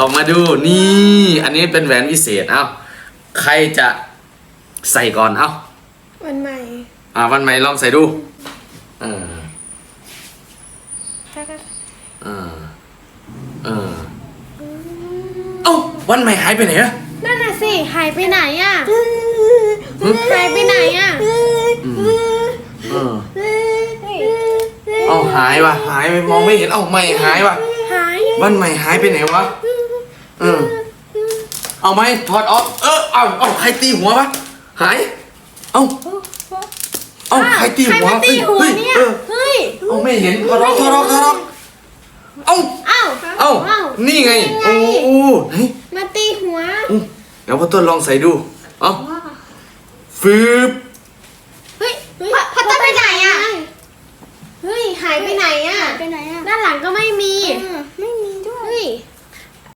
ออกมาดูนี่อันนี้เป็นแหวนวิเศษเอ้าใครจะใส่ก่อนเอ้าวันใหม่ อ่าวันใหม่ลองใส่ดูเออเออเออเอ้าวันใหม่หายไปไหนอะนั่นน่ะสิหายไปไหนอะหายไปไหนอะเออเอ้าหายว่ะหายไปมองไม่เห็นเอ้าไม่หายว่ะหายวันใหม่หายไปไหนวะเออเอาไหมถอดออก เออ เอาเอาใครตีหัววะ หาย เอ้าเอ้าใครตีใครหัวมาตีหัวฮ้เนี่ยออเฮ้ยเอาไม่เห็นถอดออกถอดออกถอดออกเอ้าเอ้าเอ้าเอ้านี่ไงนี่ไงโอ้โหเฮ้ยมาตีหัวอืมเดี๋ยวพ่อต้นลองใส่ดู เอ้าฟืบเฮ้ยพัพัตเตอร์ไปไหนอะ เฮ้ย หายไปไหนอะไปไหนอะ